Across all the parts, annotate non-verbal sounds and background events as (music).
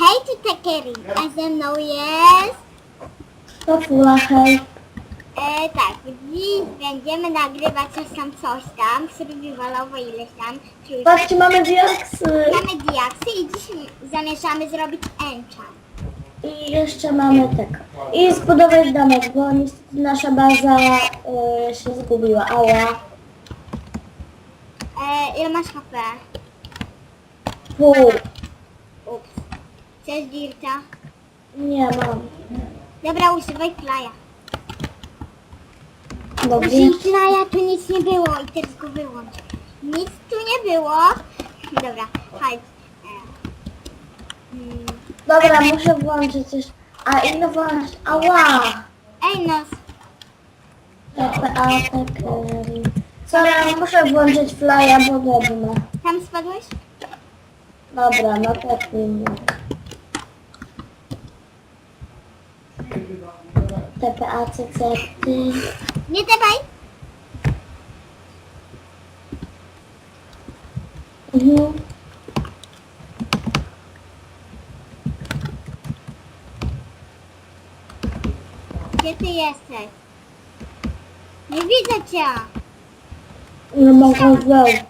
Hej, tu Tekeri, a ze mną jest... To fula, hej. E, tak, dziś będziemy nagrywać coś tam, coś tam, survivalowo ileś tam, czyli Patrzcie, mamy diaksy. mamy diaksy i dziś zamierzamy zrobić enchant. I jeszcze mamy tego. I zbudować domek, bo niestety nasza baza y, się zgubiła. Ała. E, ile masz HP? Pół. Chcesz dirta? Nie mam. Dobra, używaj flya. Dobrze. Użyj flya, tu nic nie było i teraz go wyłącz. Nic tu nie było. Dobra, chodź. E, Dobra, muszę włączyć jeszcze. A ile włączyć? Ała. Ej no, TPA, Tekeri. Sorry, muszę włączyć flya, bo godne. tam spadłeś? Dobra, no tepnij mnie. TPA, CC, ty. Nie dawaj. Mhm. Gdzie ty jesteś? Nie widzę cię. Nie mogę wejść.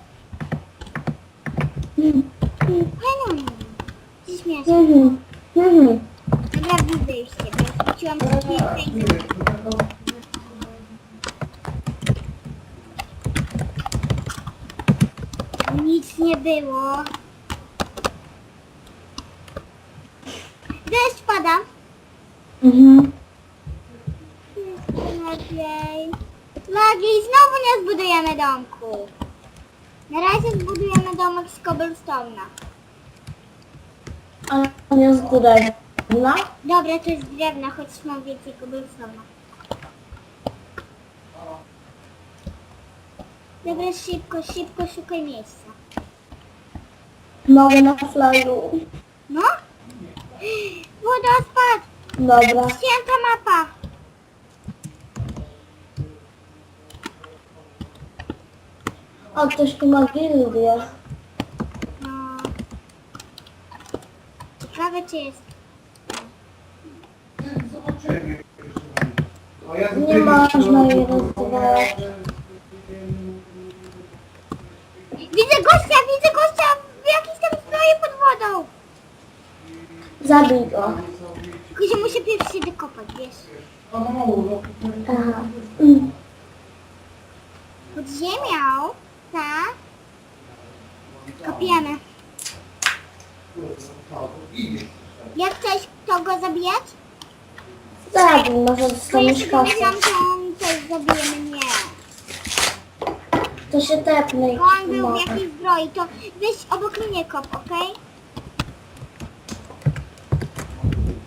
Hello. Ty śmieszny. Mhm. Mhm. Dobra, widzę już skrzynkę i Nic nie było. Deszcz pada. Mhm. Lepiej. Lagi, znowu nie zbudujemy domku. Na razie zbudujemy domek z cobblestone'a. A nie zgódaj. No? Dobra, to jest drewno, choć mam więcej cobblestone'a. Dobra, szybko, szybko szukaj miejsca. Mogę na flyu. No? Wodospad! Dobra. Święta mapa! O, ktoś tu ma gildię. No. Ciekawe czy jest. Nie można jej rozwijać. Widzę gościa, widzę gościa w jakiejś tam zbroi pod wodą! Zabij go. Tylko, że muszę pierwszy się dokopać, wiesz? Aha. Mm. Pod ziemią, tak? Kopiemy. Jak chcesz to go zabijać? Zabij, może To dostaniesz sobie kasę. myślałam, że on też zabijemy. Nie. To się tepnij. Bo on był w jakiejś zbroi, to weź obok mnie kop, okej?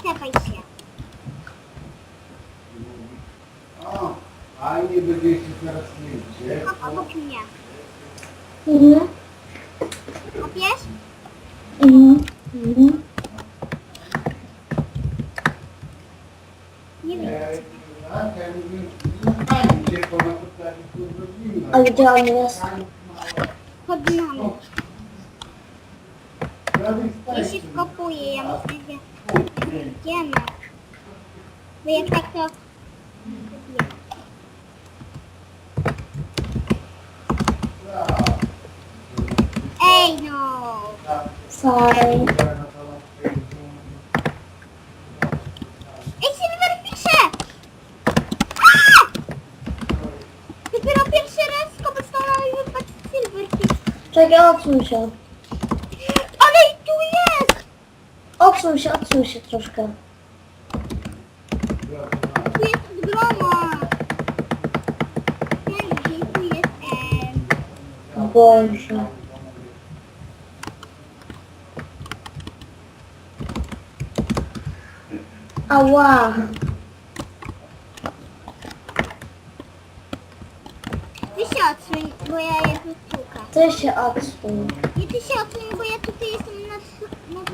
Tepaj się. O, fajnie będzie się teraz mieć, Kop obok mnie. Mhm. Kopiesz? Mhm. Mhm. Nie widzę. Tak, ja mówię, no fajnie się po na podstawie zrobimy. A gdzie on jest? Pod nami. Prawie Ja się staje. wkopuję, ja myślę, że idziemy. Bo jak tak to... Ej no! Sorry. Ej, Silverfishe! Aaa! Dopiero pierwszy raz z cobblestone'a wypadł Silverfish. Czekaj, odsuń się. Ale tu jest! Odsuń się, odsuń się troszkę. Tu jest groma. Gdzie tu jest em, Boże. Ała. Ty się odsuń, bo ja. Ty się odsuń. Nie ty się odsuń, bo ja tutaj jestem na... na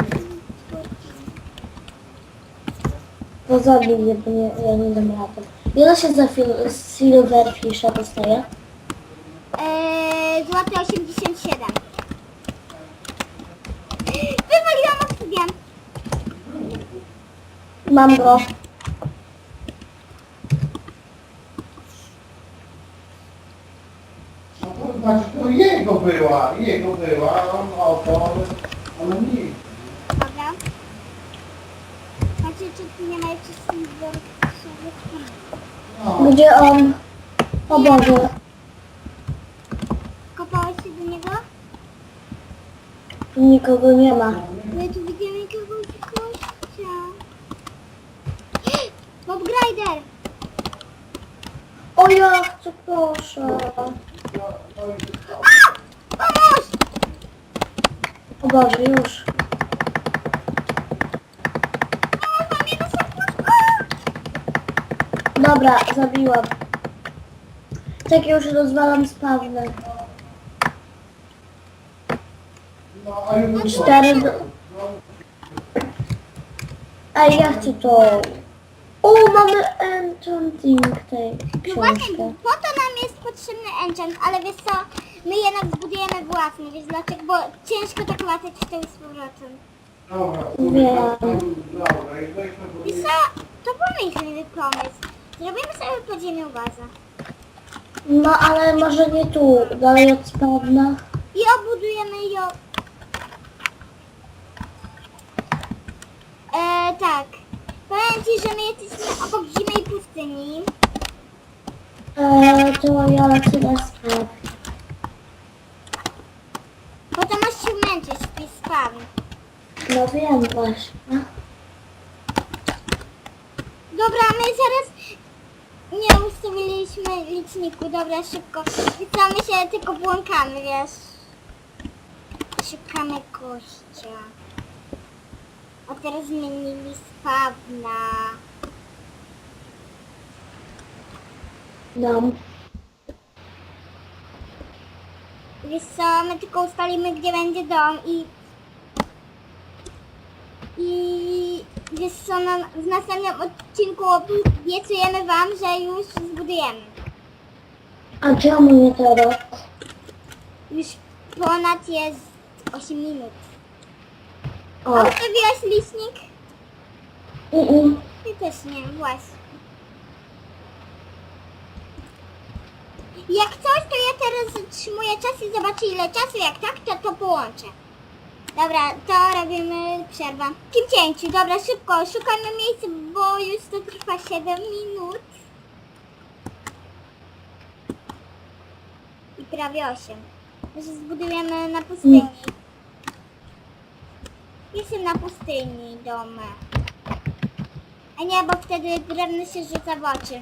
To zabij mnie, bo nie, ja nie dam rady. Ile się za fil- Silverfisha dostaje? Eee, złoty 87. Wywaliłam obsydian. Mam go. No to znaczy to jego była, jego była, a on oto, ale nie. Dobra. Patrzcie, czy tu nie ma jakichś zbiorów. No, Gdzie on? O Boże. Kopałeś się do niego? Nikogo nie ma. No ja tu widziałem jakiegoś gościa. (gasps) Bob Grider! O ja chcę, proszę. O Boże, już. Dobra, zabiłam. Tak już rozwalam spawnę. Cztery do... Ej, ja chcę to. O, mamy enchanting tej No właśnie, książkę. po to nam jest potrzebny enchant, ale wiesz co, my jednak zbudujemy własny, wiesz dlaczego? Bo ciężko tak latać w tył z powrotem. Wiesz co, to pomyślny pomysł. Zrobimy sobie podziemią bazę. No, ale może nie tu, dalej od spawna. I obudujemy ją... E, tak. Powiem Ci, że my jesteśmy obok zimnej pustyni. Eee, to ja lecę na spawn. Potem masz się męczyć tej spawn. No wiem właśnie. Dobra, my zaraz nie ustawiliśmy liczniku. Dobra, szybko. I co, my się tylko błąkamy, wiesz. Szukamy gościa. A teraz zmienili spawna. Dam. Wiesz co, my tylko ustalimy, gdzie będzie dom i... I... Wiesz co, na, w następnym odcinku obiecujemy wam, że już zbudujemy. A czemu nie teraz? Już ponad jest 8 minut. O, A ustawiłaś licznik? mm, mm. Ty też nie, właśnie. Jak coś, to ja teraz zatrzymuję czas i zobaczę ile czasu, jak tak, to to połączę. Dobra, to robimy przerwę. Kim cięciu, dobra, szybko, szukajmy miejsca, bo już to trwa 7 minut. I prawie 8. Może zbudujemy na pustyni. Jestem na pustyni domek. A nie, bo wtedy drewno się rzuca w oczy.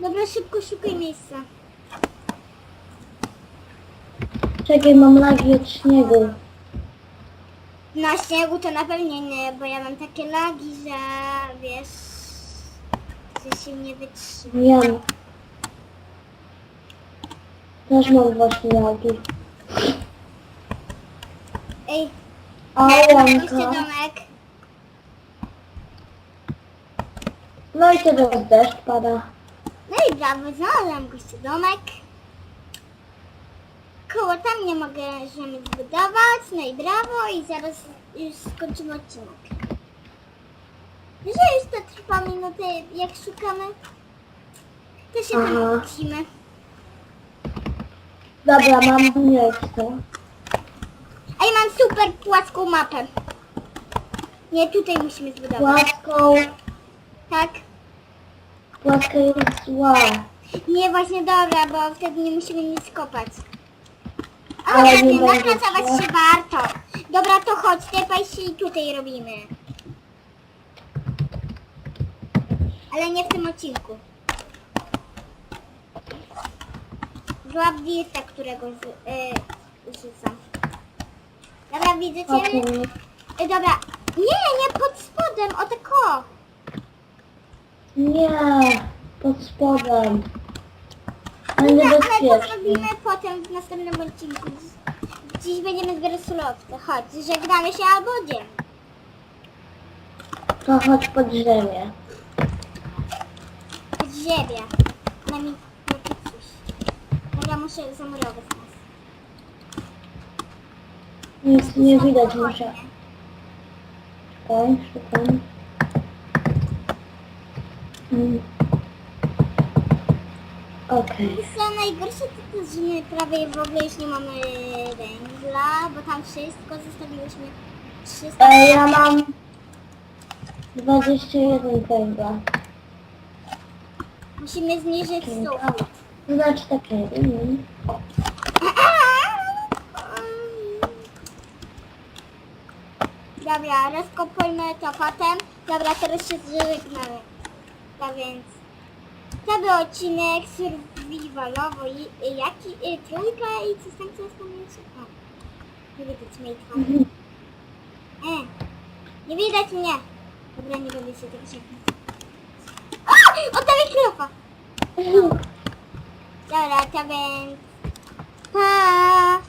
Dobra, szybko szukaj miejsca. Czekaj, mam lagi od śniegu. Na śniegu to na pewno nie, bo ja mam takie lagi, że wiesz, że się nie wytrzyma. Wiem. Też mam właśnie lagi. Ej, A jeszcze Janka. domek. No i teraz deszcz pada. No i brawo, znalazłam gościa domek. Koło tam nie mogę ziemi zbudować, no i brawo i zaraz już skończymy odcinek. Że już to trwa minutę, jak szukamy, to się tam Aha. Dobra, mam. A ja mam super płaską mapę. Nie, tutaj musimy zbudować. Płaską, Tak? płaska jest zła. Nie, właśnie dobra, bo wtedy nie musimy nic kopać. Ale Ale nie nie, będzie napracować co? się warto. Dobra, to chodź, tepaj się i tutaj robimy. Ale nie w tym odcinku. Złap dirta, którego z, y, rzucam. Dobra. Okej. Y, dobra. Nie, nie pod spodem, o tak o. Nie, pod spodem. Ale Dobra, ale to niebezpiecznie. zrobimy potem w następnym odcinku. Dziś, dziś będziemy zbierać surowce. Chodź, żegnamy się albo idziemy. To chodź pod ziemię. Pod ziemię. Na mi muszę zamurować nas. Nic nie widać, muszę. Szukaj, szukaj. Mm. Okej. Co najgorsze to to, że my prawie w ogóle już nie mamy węgla, bo tam wszystko zostawiłyśmy 300. E, ja mam 21 węgla. Musimy zniżyć sufit. Znaczy takie. Mm. Dobra, rozkopujmy to potem. Dobra, teraz się żegnamy. Tak więc... To był odcinek survivalowo i i jaki y, trójka i coś tam co wspomnieliście? O, nie widać mojej twarzy. E, nie widać mnie. Dobra, nie będę się tego szepnąć. O! Oddawaj! Dobra, to więc... Pa!